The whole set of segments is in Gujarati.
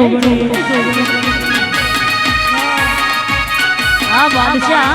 જોગણી આ બાદશાહ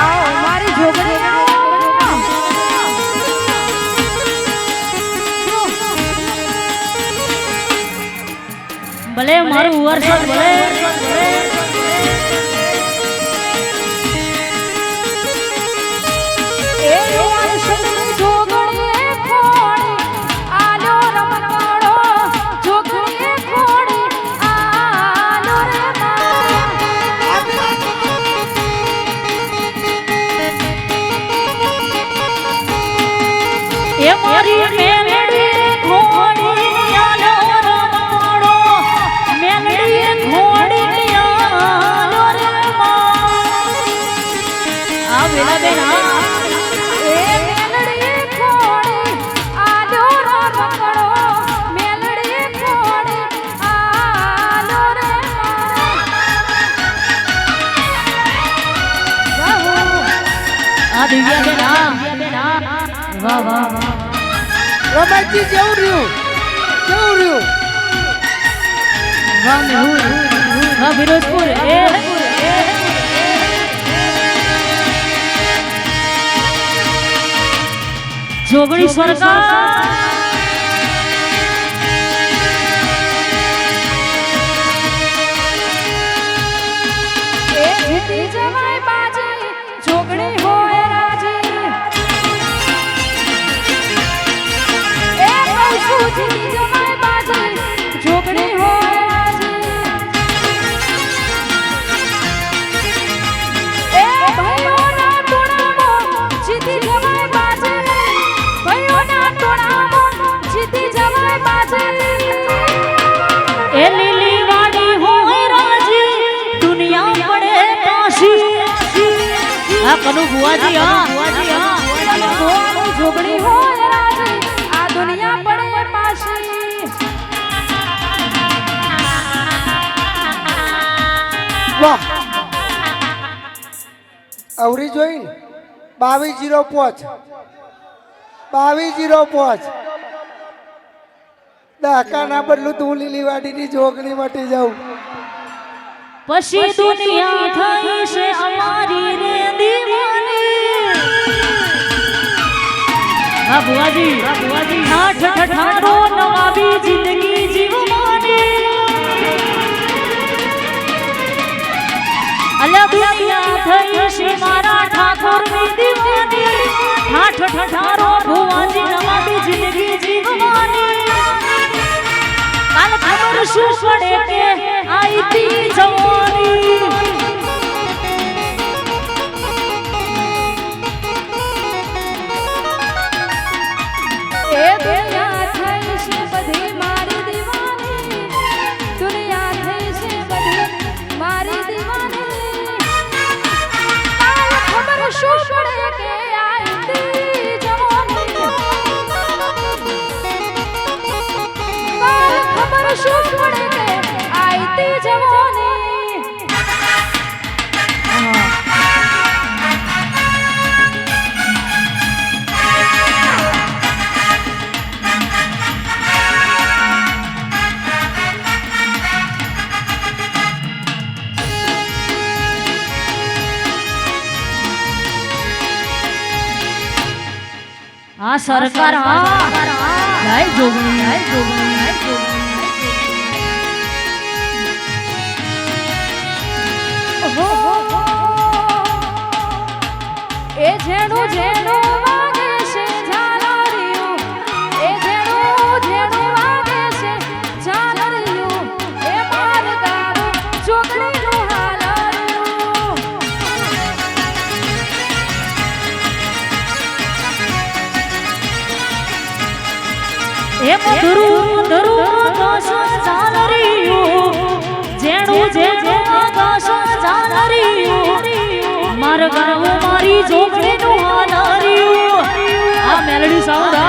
આવો મારી જોગણી ભલે મારું વર્ષ ભલે રમેશજી જેવું રહ્યું. કેવું રહ્યું? વાહ ફિરોજપુર એ. જોગણી સરકાર. આ કનુ બુઆજી હા. જોગણી હોય રાજી આ દુનિયા વાહ. અવરી જોઈને બાવીસ જીરો પાંચ. બાવીસ જીરો પાંચ. દાકાના બદલું તું લીલી વાડીની જોગણી મટી જાઉં. પછી દુનિયા થઈ છે અમારી રે દીવાની હા બુઆજી હા બુઆજી ઠાઠ ઠઠારો નવાબી જિંદગી જીવવાની અલ્યા દુનિયા થઈ છે મારા ઠાકોરની દીવાની ઠાઠ ઠઠારો ભુવાજી નવાબી જિંદગી જવાની સરકાર જય જોગણી. જય જોગણી. જય જોગણી એ જેણું જેણું માર મારી મેલડી સાઉન્ડ આ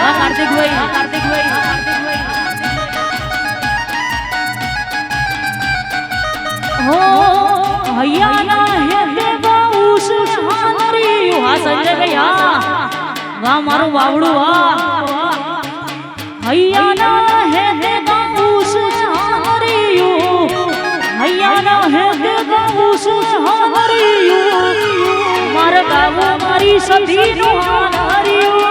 આ કાર્તિક ભાઈ આ કાર્તિક ભાઈ આ કાર્તિક ભાઈ હો હૈયાના હે હે ગાવું શું હરિયું હૈયાના હે મારી સધી નું હરિયું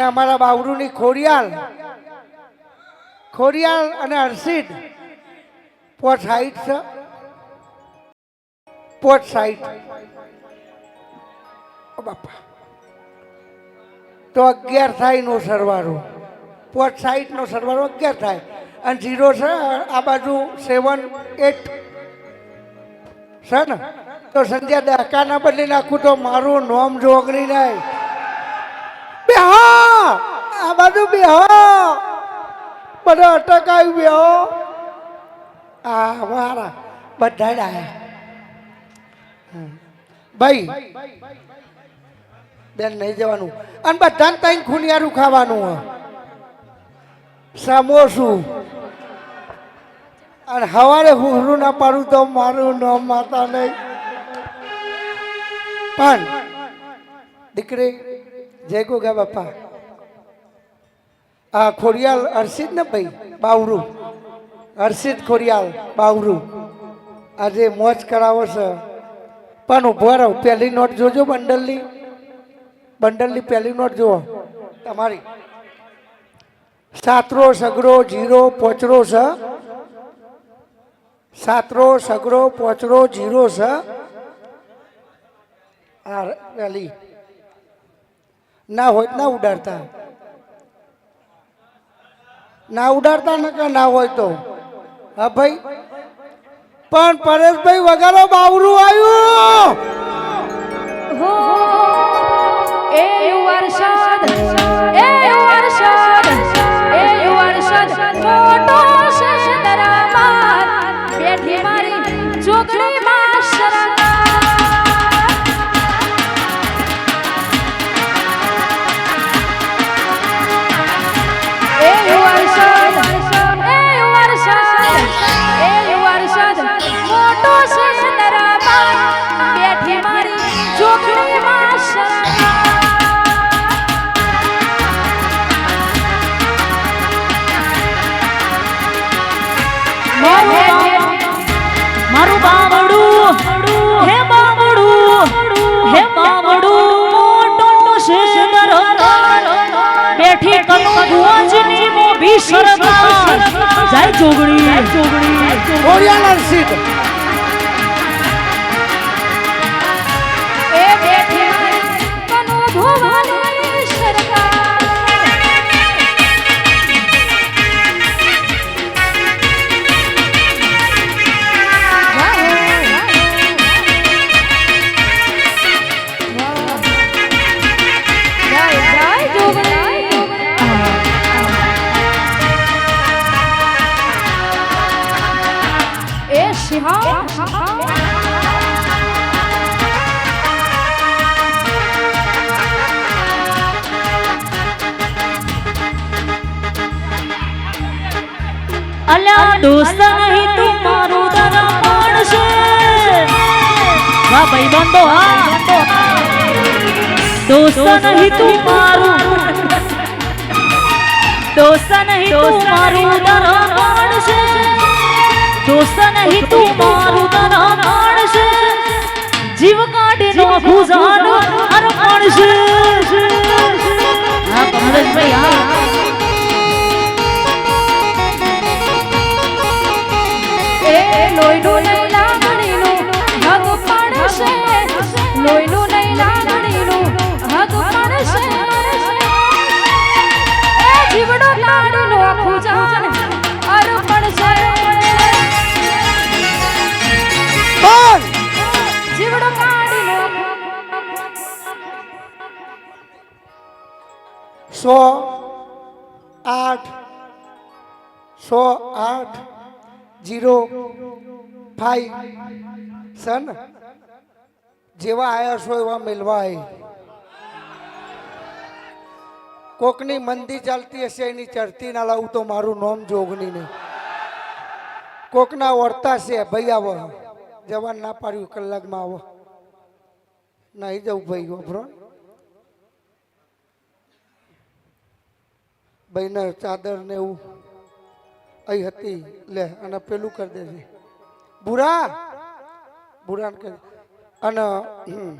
અને અમારા બાવડુની ખોડિયાલ. ખોડિયાલ અને હર્ષિદ પોટ સાઈટ છે. પોટ સાઈટ બાપા. તો અગિયાર થાય નો સરવાળો પોટ સાઈઠ નો સરવાળો અગિયાર થાય. અને જીરો છે, આ બાજુ સેવન, એટ. છે ને? તો સંધ્યા દહકાના બદલી નાખું તો મારું નોમ જોગણી નહીં બેહો આ બાજુ બેહો. બધો અટકાયું બેહો આ મારા બધા આવ્યા ભાઈ, બેન નહીં જવાનું. અને બધાને તઈ ખૂનિયારું ખાવાનું સમોસું. અને હવારે હુહરું ના પાડું તો મારું ન માતા નહીં. પણ દીકરી, જય ગોગા બાપા. આ ખોડિયાલ હર્ષિત ને ભાઈ? બાવરું. હર્ષિત ખોડિયાલ, બાવરું. આજે મોજ કરાવો છે. પણ ઊભો રહો. પહેલી નોટ જોજો બંડલની. બંડલની પહેલી નોટ જુઓ. તમારી. સાતરો સગડો જીરો પોચરો છે સાતરો સગડો પોચરો જીરો છે આ પહેલી. ના હોય ના ઉડાડતા. ના ઉડાડતા ને કે ના હોય તો. હા ભાઈ? પણ પરેશભાઈ વગર બાવરું આવ્યું. જય જોગણી જોગણી ખોડિયાલ એ સિંહા અલ્યા દોસ્ત નહીં તું મારું દરબાણ છે? વાહ ભાઈ બંધો હા. દોસ્ત નહીં તું મારું. દોસ્ત નહીં તું મારું દરબાણ છે? દોસ્ત નહીં તું મારું દરબાણ છે. જીવ કાઢી નો ખુજાનો અર્પણ હા કમલેશભાઈ હા. લોહીનું લાગણીનું હક પડશે લોહીનું સો આઠ સો આઠ, જીરો ફાઈવ. સન? જેવા આયા છો એવા મેલવાય. કોકની મંદી ચાલતી હશે, એની ચરતી ના લાવું તો મારું નોમ જોગની નહીં કોકના વર્તા છે, ભાઈ આવો. જવાન ના પાડ્યું, કલાકમાં આવો. નહીં જવું ભાઈ ગોભરો ભાઈને ચાદર ને એવું અહીં હતી. લે અને પેલું કરી દેજે. બુરા બુરા અને હમ,